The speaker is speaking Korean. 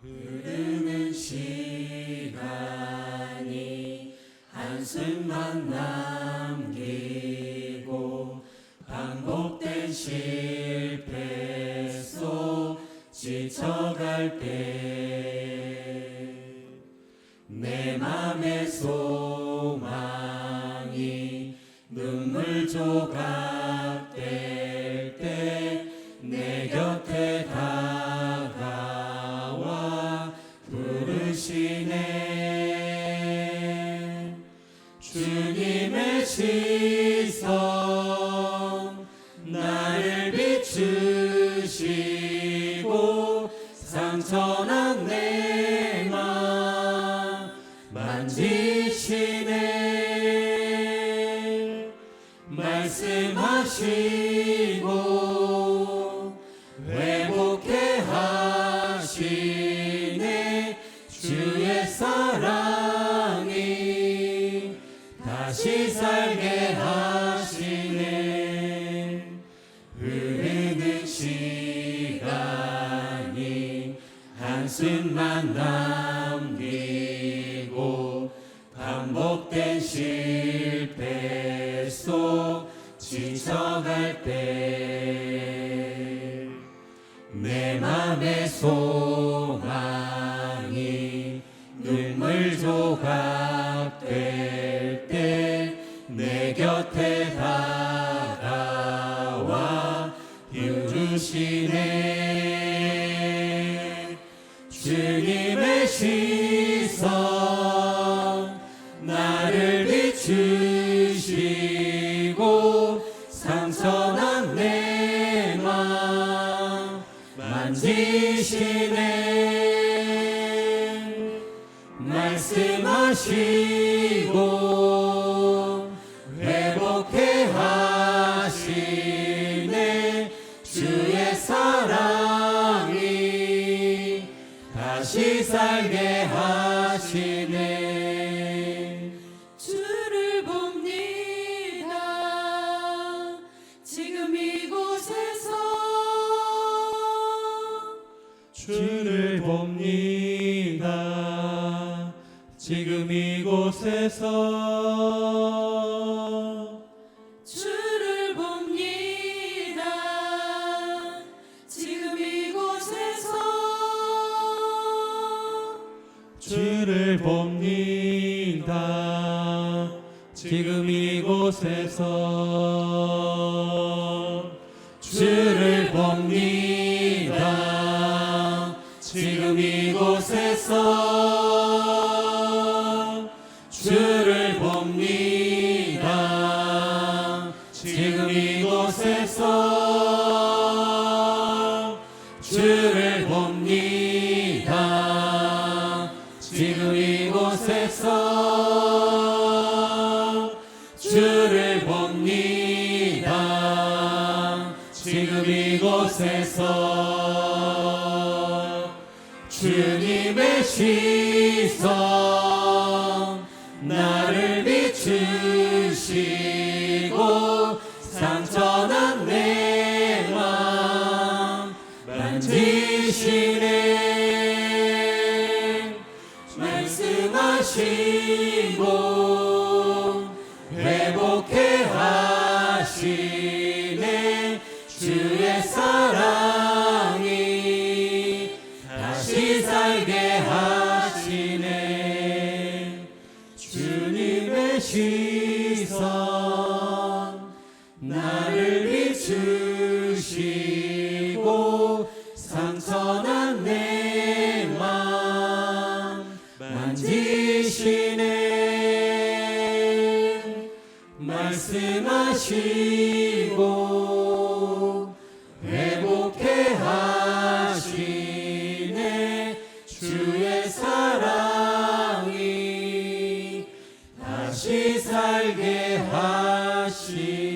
흐르는 시간이 한숨만 남기고 반복된 실패 속 지쳐갈 때내 맘의 소망이 눈물 조각 될때내 곁에 다 Sim. 살게 하시네. 흐르는 시간이 한숨만 남기고 반복된 실패 속 지쳐갈 때 내 맘의 소 곁에 다가와 비우시네. 주님의 시선 나를 비추시고 상처난 내 맘 만지시네. 말씀하시 다시 살게 하시네 주를 봅니다. 지금 이곳에서 주를 봅니다. 지금 이곳에서 주 주를 봅니다. 지금 이곳에서 주를 봅니다. 지금 이곳에서 주를 봅니다. 지금 이곳에서 주를 봅니다. 지금 이곳에서 주를 봅니다. 지금 이곳에서 주님의 시선 나를 비추시고 상처난 내맘 만지시네 하시고 회복해 하시네. 주의 사랑이 다시 살게 하시네. 주님의 시 말씀하시고 회복해 하시네. 주의 사랑이 다시 살게 하시네